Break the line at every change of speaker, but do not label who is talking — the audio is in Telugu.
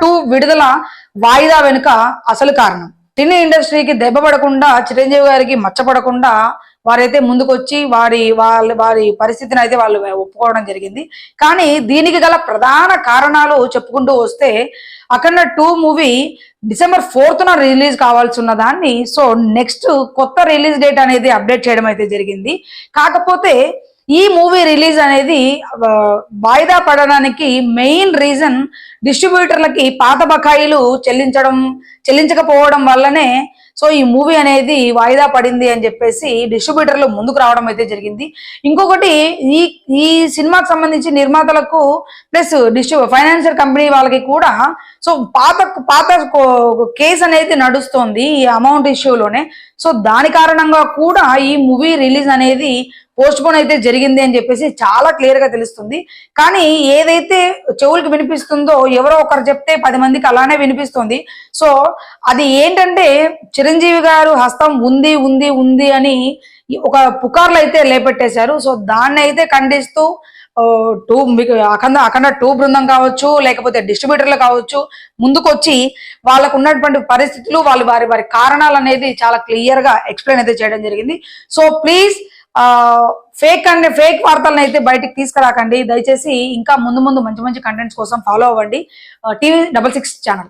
టూ విడుదల వాయిదా వెనుక అసలు కారణం. సినీ ఇండస్ట్రీకి దెబ్బ పడకుండా చిరంజీవి గారికి మచ్చపడకుండా వారైతే ముందుకొచ్చి వారి వాళ్ళ వారి పరిస్థితిని అయితే వాళ్ళు ఒప్పుకోవడం జరిగింది. కానీ దీనికి గల ప్రధాన కారణాలు చెప్పుకుంటూ వస్తే అఖండ టూ మూవీ డిసెంబర్ ఫోర్త్న రిలీజ్ కావాల్సి ఉన్న దాన్ని సో నెక్స్ట్ కొత్త రిలీజ్ డేట్ అనేది అప్డేట్ చేయడం అయితే జరిగింది. కాకపోతే ఈ మూవీ రిలీజ్ అనేది వాయిదా పడడానికి మెయిన్ రీజన్ డిస్ట్రిబ్యూటర్లకి పాత బకాయిలు చెల్లించడం చెల్లించకపోవడం వల్లనే సో ఈ మూవీ అనేది వాయిదా పడింది అని చెప్పేసి డిస్ట్రిబ్యూటర్లు ముందుకు రావడం అయితే జరిగింది. ఇంకొకటి ఈ ఈ సినిమాకి సంబంధించి నిర్మాతలకు ప్లస్ డిస్ట్రిబ్యూ ఫైనాన్షియల్ కంపెనీ వాళ్ళకి కూడా సో పాత పాత కేసు అనేది నడుస్తోంది ఈ అమౌంట్ ఇష్యూలోనే. సో దాని కారణంగా కూడా ఈ మూవీ రిలీజ్ అనేది పోస్ట్ పోన్ అయితే జరిగింది అని చెప్పేసి చాలా క్లియర్గా తెలుస్తుంది. కానీ ఏదైతే చెవులకు వినిపిస్తుందో ఎవరో ఒకరు చెప్తే పది మందికి అలానే వినిపిస్తుంది. సో అది ఏంటంటే చిరంజీవి గారు హస్తం ఉంది ఉంది ఉంది అని ఒక పుకార్లు అయితే లేపెట్టేశారు. సో దాన్ని అయితే ఖండిస్తూ టూ అఖండ అఖండ టూ బృందం కావచ్చు లేకపోతే డిస్ట్రిబ్యూటర్లు కావచ్చు ముందుకొచ్చి వాళ్ళకు ఉన్నటువంటి పరిస్థితులు వాళ్ళు వారి వారి కారణాలు అనేది చాలా క్లియర్గా ఎక్స్ప్లెయిన్ అయితే చేయడం జరిగింది. So please fake and fake వార్తలను అయితే బయటికి తీసుకురాకండి. దయచేసి ఇంకా ముందు ముందు మంచి మంచి కంటెంట్స్ కోసం ఫాలో అవ్వండి. TV double six channel.